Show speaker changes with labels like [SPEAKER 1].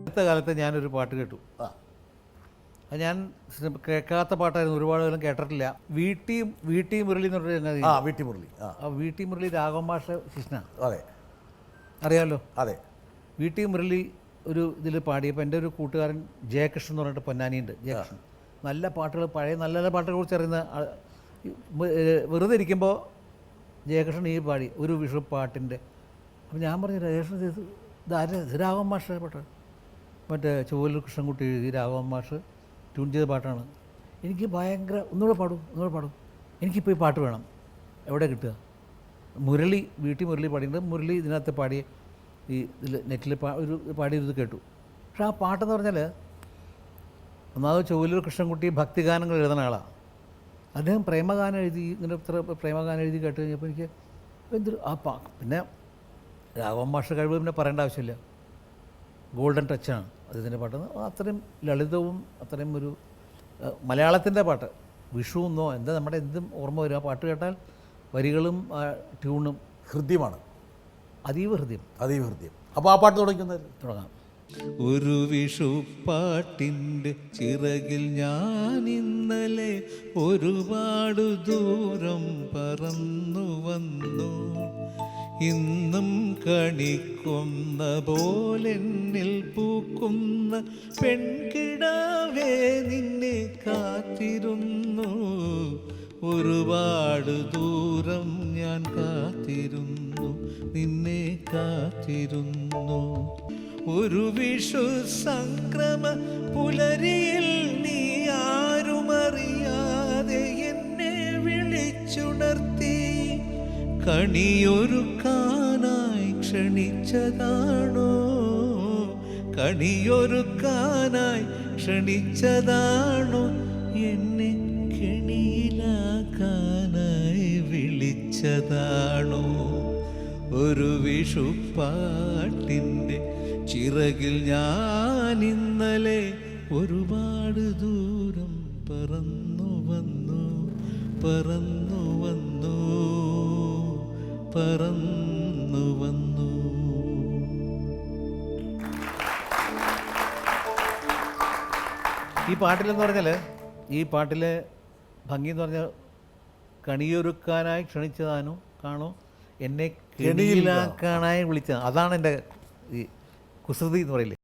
[SPEAKER 1] അടുത്ത കാലത്ത് ഞാനൊരു പാട്ട് കേട്ടു.
[SPEAKER 2] ആ.
[SPEAKER 1] അത് ഞാൻ കേൾക്കാത്ത പാട്ടായിരുന്നു. ഒരുപാട് കാലം കേട്ടിട്ടില്ല. വീട്ടി വീട്ടി മുരളി എന്ന് പറഞ്ഞാൽ
[SPEAKER 2] ആ വീട്ടി മുരളി. ആ.
[SPEAKER 1] വീട്ടി മുരളി രാഘവ മാഷ കൃഷ്ണ
[SPEAKER 2] അതെ.
[SPEAKER 1] അറിയാമല്ലോ
[SPEAKER 2] അതെ.
[SPEAKER 1] വീട്ടി മുരളി ഒരു ഇതിൽ പാടിയപ്പോൾ എന്റെ ഒരു കൂട്ടുകാരൻ ജയകൃഷ്ണൻ എന്ന് പറഞ്ഞിട്ട് പൊന്നാനിയുണ്ട് ജയകൃഷ്ണൻ. നല്ല പാട്ടുകൾ പഴയ നല്ല നല്ല പാട്ടുകളെ കുറിച്ച് അറിയുന്ന വെറുതെ ഇരിക്കുമ്പോൾ ജയകൃഷ്ണൻ ഈ പാടി ഒരു വിഷു പാട്ടിന്റെ അപ്പോൾ ഞാൻ പറഞ്ഞു രേഷൻ ചെയ്ത് ഇതാര്? ഇത് രാഘവൻ മാഷ പാട്ട്. മറ്റേ ചുവല്ലൂർ കൃഷ്ണൻകുട്ടി എഴുതി രാഘവൻ മാഷ് ട്യൂൺ ചെയ്ത പാട്ടാണ്. എനിക്ക് ഭയങ്കര ഒന്നുകൂടെ പാടും ഒന്നുകൂടെ പാടും. എനിക്കിപ്പോൾ ഈ പാട്ട് വേണം. എവിടെ കിട്ടുക? മുരളി വീട്ടിൽ മുരളി പാടിയിട്ടുണ്ട്. മുരളി ഇതിനകത്ത് പാടി ഈ ഇതിൽ നെറ്റിൽ പാ ഒരു പാടിയത് കേട്ടു. പക്ഷേ ആ പാട്ടെന്ന് പറഞ്ഞാൽ ഒന്നാമത് ചുവലൂർ കൃഷ്ണൻകുട്ടി ഭക്തിഗാനങ്ങൾ എഴുതുന്ന ആളാണ് അദ്ദേഹം പ്രേമഗാനം എഴുതി ഇങ്ങനെ പ്രേമഗാനം എഴുതി കേട്ട് കഴിഞ്ഞപ്പോൾ എനിക്ക് എന്തൊരു ആ പാ പിന്നെ രാഘവൻ മാഷ കഴിവ് പിന്നെ പറയേണ്ട ആവശ്യമില്ല. ഗോൾഡൻ ടച്ചാണ് അദ്ദേഹത്തിന്റെ പാട്ട്. അത്രയും ലളിതവും അത്രയും ഒരു മലയാളത്തിന്റെ പാട്ട്. വിഷു എന്നോ എന്താ നമ്മുടെ എന്തും ഓർമ്മ വരും. ആ പാട്ട് കേട്ടാൽ വരികളും ആ ട്യൂണും
[SPEAKER 2] ഹൃദ്യമാണ്.
[SPEAKER 1] അതീവ ഹൃദ്യം.
[SPEAKER 2] അതീവ ഹൃദ്യം. അപ്പോൾ ആ പാട്ട് തുടങ്ങുന്നത്?
[SPEAKER 1] തുടങ്ങാം.
[SPEAKER 3] ഒരു വിഷു വിഷുപ്പാട്ടിന്റെ ചിറകിൽ ഞാൻ ഇന്നലെ ഒരുപാട് ദൂരം പറന്നു വന്നു. ഇന്നും കണിക്കുന്ന പോലെന്നിൽ പൂക്കുന്ന പെൺകിടാവേ നിന്നെ കാത്തിരുന്നു. ഒരുപാട് ദൂരം ഞാൻ കാത്തിരുന്നു നിന്നെ കാത്തിരുന്നു. ഒരു വിഷു സംക്രമ പുലരിയിൽ നീ കണിയൊരുക്കാനായി ക്ഷണിച്ചതാണോ? കണിയൊരുക്കാനായി ക്ഷണിച്ചതാണോ? എന്നെ കെണിയിലാക്കാനായി വിളിച്ചതാണോ? ഒരു വിഷുപ്പാട്ടിന്റെ ചിറകിൽ ഞാൻ ഇന്നലെ ഒരുപാട് ദൂരം പറന്നു വന്നു പറന്നു വന്നു. പറന്നു വന്നു
[SPEAKER 1] ഈ പാട്ടിലെന്ന് പറഞ്ഞാൽ ഈ പാട്ടിലെ ഭംഗി എന്ന് പറഞ്ഞാൽ കണിയൊരുക്കാനായി ക്ഷണിച്ചതാനോ കാണോ? എന്നെ കെണിയിലാക്കാനായി വിളിച്ചത് അതാണ് എന്റെ ഈ കുസൃതി എന്ന് പറയില്ലേ?